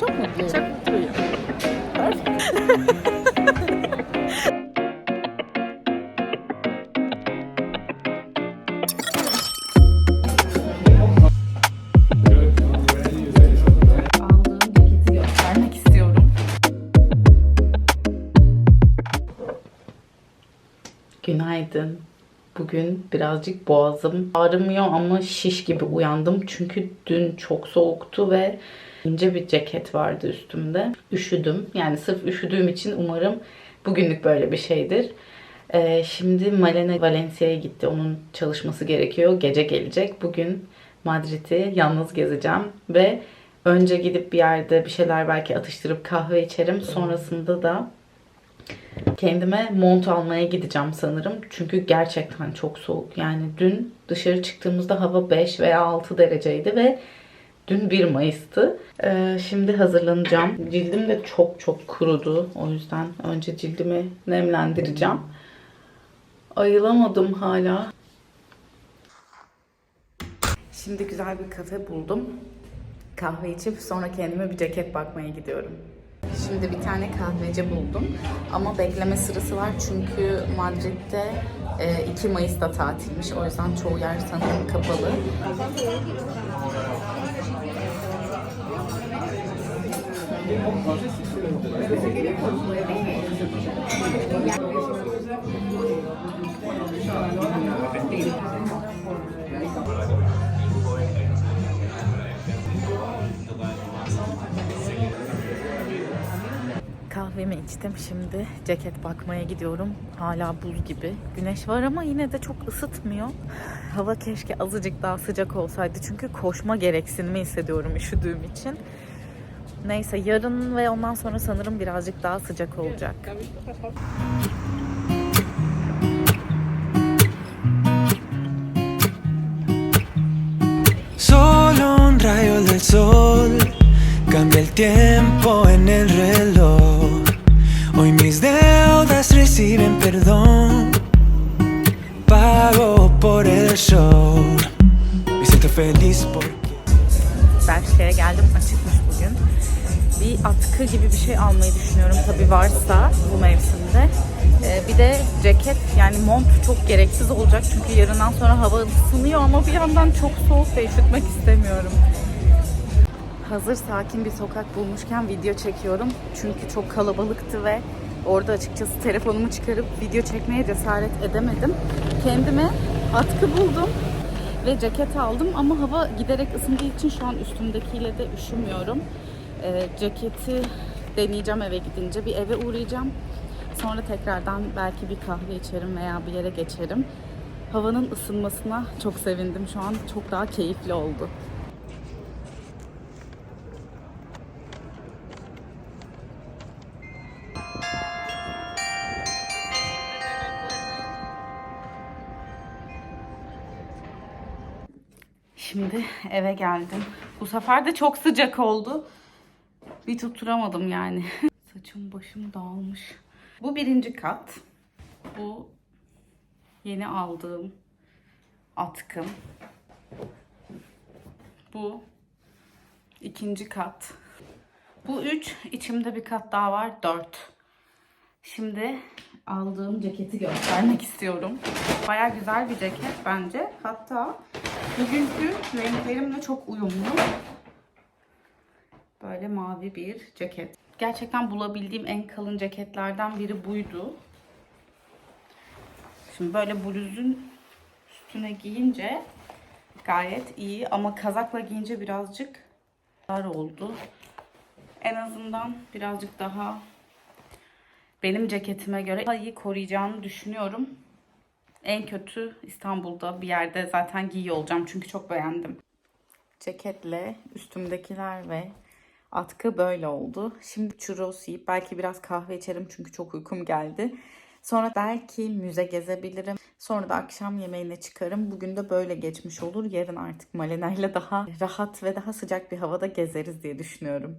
这么 birazcık boğazım ağrımıyor ama şiş gibi uyandım. Çünkü dün çok soğuktu ve ince bir ceket vardı üstümde. Üşüdüm. Yani sırf üşüdüğüm için umarım bugünlük böyle bir şeydir. Ee, şimdi Malena Valencia'ya gitti. Onun çalışması gerekiyor. Gece gelecek. Bugün Madrid'i yalnız gezeceğim ve önce gidip bir yerde bir şeyler belki atıştırıp kahve içerim. Sonrasında da Kendime mont almaya gideceğim sanırım. Çünkü gerçekten çok soğuk. Yani dün dışarı çıktığımızda hava 5 veya 6 dereceydi ve dün 1 Mayıs'tı. Ee, şimdi hazırlanacağım. Cildim de çok çok kurudu. O yüzden önce cildimi nemlendireceğim. Ayılamadım hala. Şimdi güzel bir kafe buldum. Kahve içip sonra kendime bir ceket bakmaya gidiyorum. Şimdi bir tane kahveci buldum. Ama bekleme sırası var çünkü Madrid'de e, 2 Mayıs'ta tatilmiş. O yüzden çoğu yer sanırım kapalı. Kahvemi içtim. Şimdi ceket bakmaya gidiyorum. Hala buz gibi. Güneş var ama yine de çok ısıtmıyor. Hava keşke azıcık daha sıcak olsaydı. Çünkü koşma gereksinimi hissediyorum üşüdüğüm için. Neyse yarın ve ondan sonra sanırım birazcık daha sıcak olacak. Solo un rayo del sol cambia el tiempo en el reloj. Deudas reciben perdón. Pago por el show. Me siento feliz porque. Belçika'ya geldim açıkmış bugün. Bir atkı gibi bir şey almayı düşünüyorum tabi varsa bu mevsimde. Ee, bir de ceket yani mont çok gereksiz olacak çünkü yarından sonra hava ısınıyor ama bir yandan çok soğuk ve üşütmek istemiyorum. Hazır sakin bir sokak bulmuşken video çekiyorum. Çünkü çok kalabalıktı ve orada açıkçası telefonumu çıkarıp video çekmeye cesaret edemedim. Kendime atkı buldum ve ceket aldım ama hava giderek ısındığı için şu an üstümdekiyle de üşümüyorum. Ee, ceketi deneyeceğim eve gidince. Bir eve uğrayacağım. Sonra tekrardan belki bir kahve içerim veya bir yere geçerim. Havanın ısınmasına çok sevindim şu an. Çok daha keyifli oldu. Şimdi eve geldim. Bu sefer de çok sıcak oldu. Bir tutturamadım yani. Saçım başım dağılmış. Bu birinci kat. Bu yeni aldığım atkım. Bu ikinci kat. Bu üç. içimde bir kat daha var. Dört. Şimdi aldığım ceketi göstermek istiyorum. Baya güzel bir ceket bence. Hatta bugünkü renklerimle çok uyumlu. Böyle mavi bir ceket. Gerçekten bulabildiğim en kalın ceketlerden biri buydu. Şimdi böyle bluzun üstüne giyince gayet iyi ama kazakla giyince birazcık dar oldu. En azından birazcık daha benim ceketime göre daha iyi koruyacağını düşünüyorum. En kötü İstanbul'da bir yerde zaten giyiyor olacağım çünkü çok beğendim. Ceketle üstümdekiler ve atkı böyle oldu. Şimdi churros yiyip belki biraz kahve içerim çünkü çok uykum geldi. Sonra belki müze gezebilirim. Sonra da akşam yemeğine çıkarım. Bugün de böyle geçmiş olur. Yarın artık Malena ile daha rahat ve daha sıcak bir havada gezeriz diye düşünüyorum.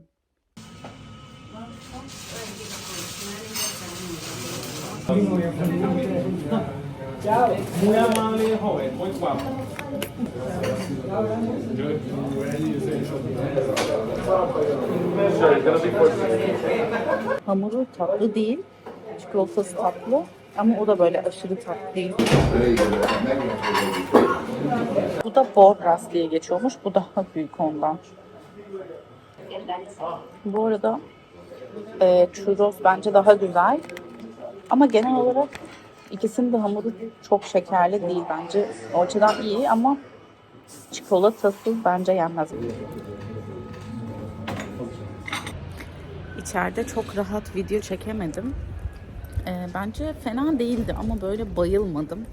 Muy amable joven, muy guapo. Hamuru tatlı değil. Çikolatası tatlı. Ama o da böyle aşırı tatlı değil. Bu da Borras diye geçiyormuş. Bu daha büyük ondan. Bu arada e, churros bence daha güzel. Ama genel olarak ikisinin de hamuru çok şekerli değil bence. O iyi ama çikolatası bence yenmez. İçeride çok rahat video çekemedim. Ee, bence fena değildi ama böyle bayılmadım.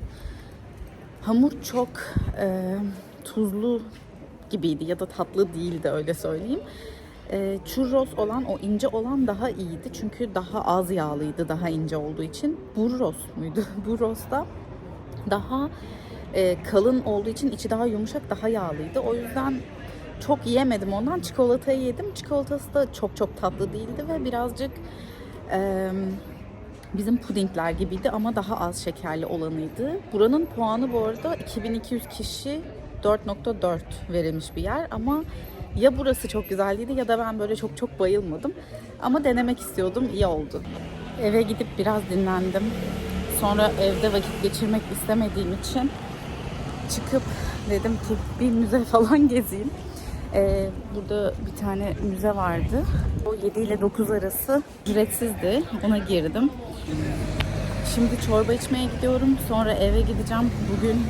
Hamur çok e, tuzlu gibiydi ya da tatlı değildi öyle söyleyeyim. E, churros olan o ince olan daha iyiydi çünkü daha az yağlıydı daha ince olduğu için. Burros muydu? Burros da daha e, kalın olduğu için içi daha yumuşak daha yağlıydı. O yüzden çok yiyemedim ondan. Çikolatayı yedim. Çikolatası da çok çok tatlı değildi ve birazcık e, bizim pudingler gibiydi ama daha az şekerli olanıydı. Buranın puanı bu arada 2200 kişi 4.4 verilmiş bir yer ama ya burası çok güzeldi ya da ben böyle çok çok bayılmadım. Ama denemek istiyordum, iyi oldu. Eve gidip biraz dinlendim. Sonra evde vakit geçirmek istemediğim için çıkıp dedim ki bir müze falan gezeyim. Ee, burada bir tane müze vardı. O 7 ile 9 arası ücretsizdi. Ona girdim. Şimdi çorba içmeye gidiyorum. Sonra eve gideceğim. Bugün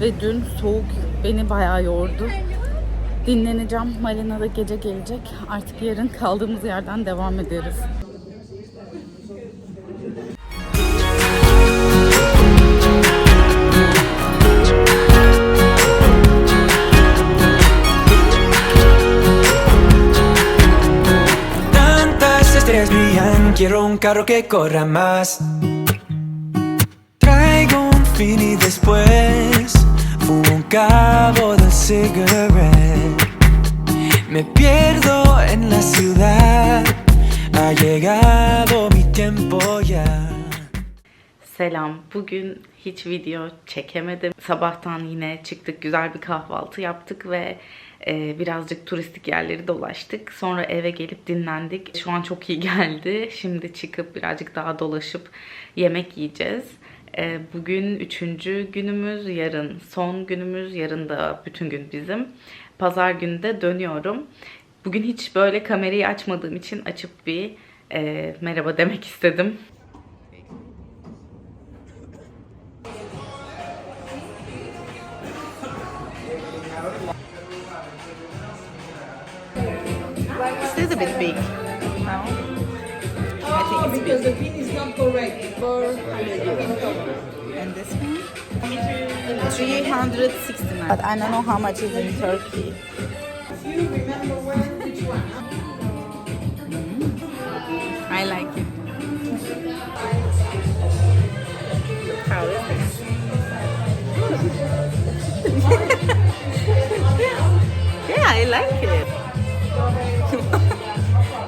ve dün soğuk beni bayağı yordu. Dinleneceğim. Marina da gece gelecek. Artık yarın kaldığımız yerden devam ederiz. Quiero un carro que corra más. Traigo un fin y después un cabo de cigarette. Me pierdo en la ciudad, ha llegado mi tiempo ya. Selam. Bugün hiç video çekemedim. Sabahtan yine çıktık, güzel bir kahvaltı yaptık ve e, birazcık turistik yerleri dolaştık. Sonra eve gelip dinlendik. Şu an çok iyi geldi. Şimdi çıkıp birazcık daha dolaşıp yemek yiyeceğiz. E, bugün üçüncü günümüz, yarın son günümüz, yarın da bütün gün bizim. Pazar günü de dönüyorum. Bugün hiç böyle kamerayı açmadığım için açıp bir e, merhaba demek istedim. This is a bit big. No? I Because the pin is not correct for And this one? 369. But I don't know how much is in Turkey. you remember when which one? Mm-hmm. I like it. How is this? yeah, I like it.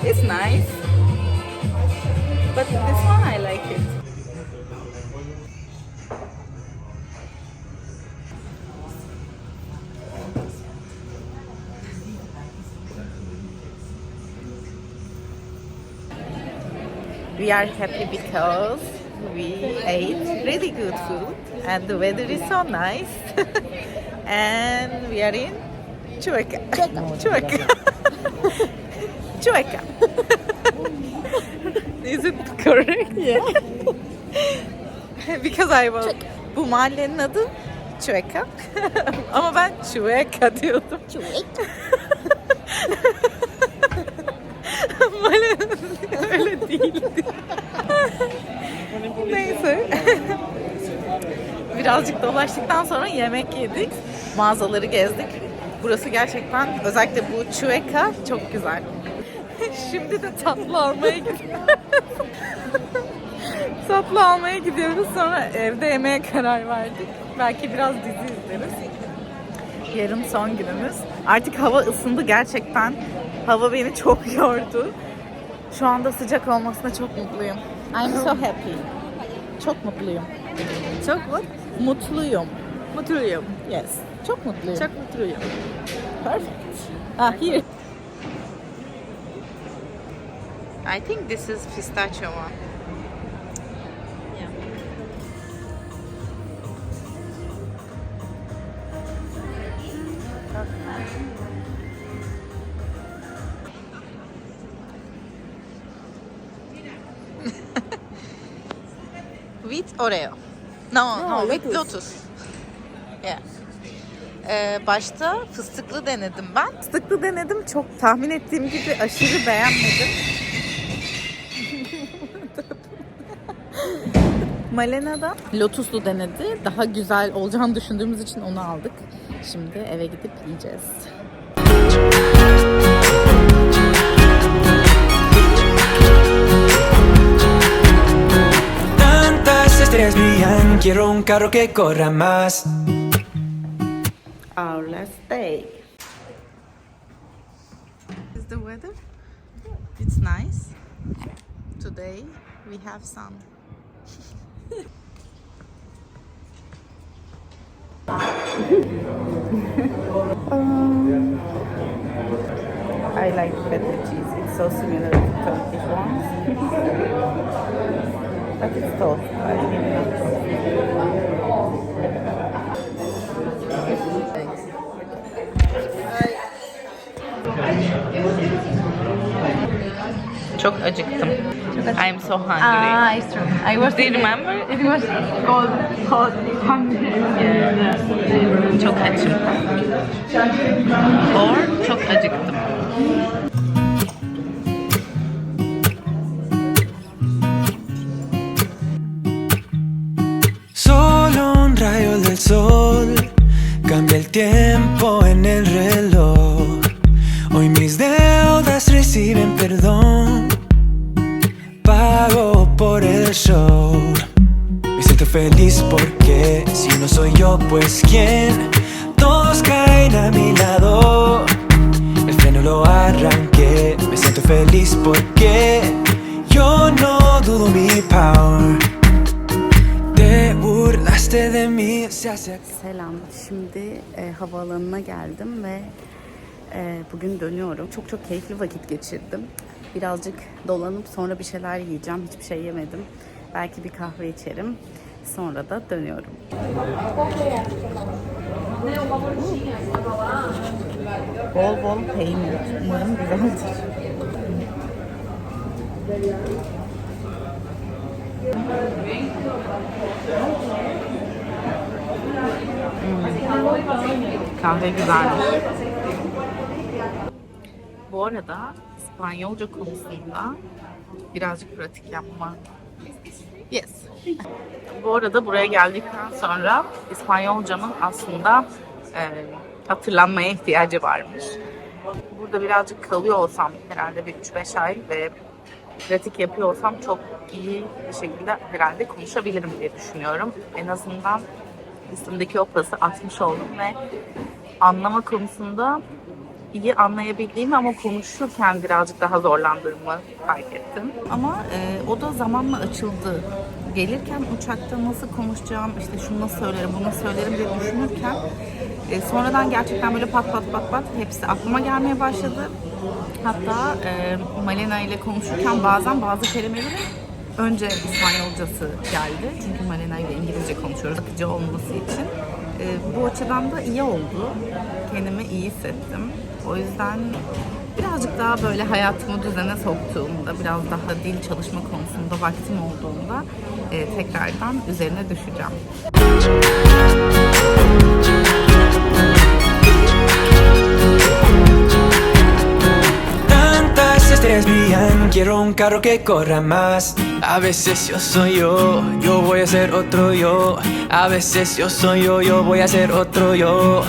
it's nice. But this one I like it. We are happy because we ate really good food and the weather is so nice. and we are in Chueca. Chueca. Chueca. is it correct? Yeah. because I was bu mahallenin adı Chueca. Ama ben Chueca diyordum. Chueca. Mahallenin öyle değildi. Neyse. Birazcık dolaştıktan sonra yemek yedik. Mağazaları gezdik. Burası gerçekten özellikle bu Chueca çok güzel. Şimdi de tatlı almaya gidiyoruz. tatlı almaya gidiyoruz. Sonra evde yemeğe karar verdik. Belki biraz dizi izleriz. Yarın son günümüz. Artık hava ısındı gerçekten. Hava beni çok yordu. Şu anda sıcak olmasına çok mutluyum. I'm so happy. Çok mutluyum. Çok mutluyum. Mutluyum. Yes. Çok mutluyum. Çok mutluyum. perfect. Ah, here. I think this is pistachio one. with Oreo. No, no, with Lotus. Yeah. Ee, başta fıstıklı denedim ben. Fıstıklı denedim. Çok tahmin ettiğim gibi aşırı beğenmedim. Malena da lotuslu denedi. Daha güzel olacağını düşündüğümüz için onu aldık. Şimdi eve gidip yiyeceğiz. Tantas estrellas brillan, quiero un carro que corra más. Our last day. Is the weather? It's nice. Today we have sun. Um, I like feta cheese. It's so similar to Turkish ones. but it's tough. I think. Çok acıktım. I'm so hungry. Ah, it's true. I was Do you remember? It was cold, hot, hungry. Çok açım. Or çok acıktım. Solo un rayo del sol cambia el tiempo pues quién. Todos caen a mi lado. El freno lo arranqué. Me siento feliz porque yo no dudo mi power. Te burlaste de mí, se hace Selam. Şimdi e, havaalanına geldim ve e, bugün dönüyorum. Çok çok keyifli vakit geçirdim. Birazcık dolanıp sonra bir şeyler yiyeceğim. Hiçbir şey yemedim. Belki bir kahve içerim. Sonra da dönüyorum. Bol bol peynir. Umarım güzeldir. Kahve güzelmiş. Bu arada İspanyolca konusunda birazcık pratik yapma. Yes. Bu arada buraya geldikten sonra İspanyolcamın aslında e, hatırlanmaya ihtiyacı varmış. Burada birazcık kalıyor olsam herhalde bir 3-5 ay ve pratik yapıyor olsam çok iyi bir şekilde herhalde konuşabilirim diye düşünüyorum. En azından üstümdeki o pası atmış oldum ve anlama konusunda iyi anlayabildiğimi ama konuşurken birazcık daha zorlandığımı fark ettim. Ama e, o da zamanla açıldı. Gelirken uçakta nasıl konuşacağım, işte şunu nasıl söylerim, bunu nasıl söylerim diye düşünürken e, sonradan gerçekten böyle pat pat pat pat hepsi aklıma gelmeye başladı. Hatta e, Malena ile konuşurken bazen bazı kelimelerin önce İspanyolcası geldi. Çünkü Malena ile İngilizce konuşuyoruz akıcı olması için. E, bu açıdan da iyi oldu. Kendimi iyi hissettim. O yüzden birazcık daha böyle hayatımı düzene soktuğumda, biraz daha dil çalışma konusunda vaktim olduğunda e, tekrardan üzerine düşeceğim. Brillan, quiero un carro que corra más. A veces yo soy yo, yo voy a ser otro yo. A veces yo soy yo, yo voy a ser otro yo.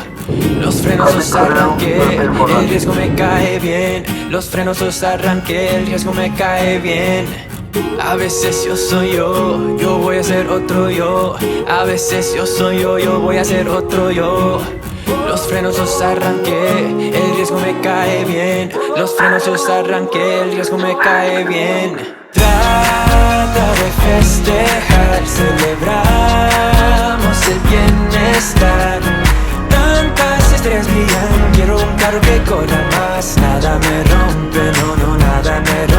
Los frenos los arranqué, el riesgo me cae bien. Los frenos los arranqué, el riesgo me cae bien. A veces yo soy yo, yo voy a ser otro yo. A veces yo soy yo, yo voy a ser otro yo. Los frenos los arranqué, el riesgo me cae bien. Los frenos los arranqué, el riesgo me cae bien. Trata de festejar, celebramos el bienestar. Tantas estrellas brillan, quiero un carro que corra más. Nada me rompe, no, no, nada me rompe.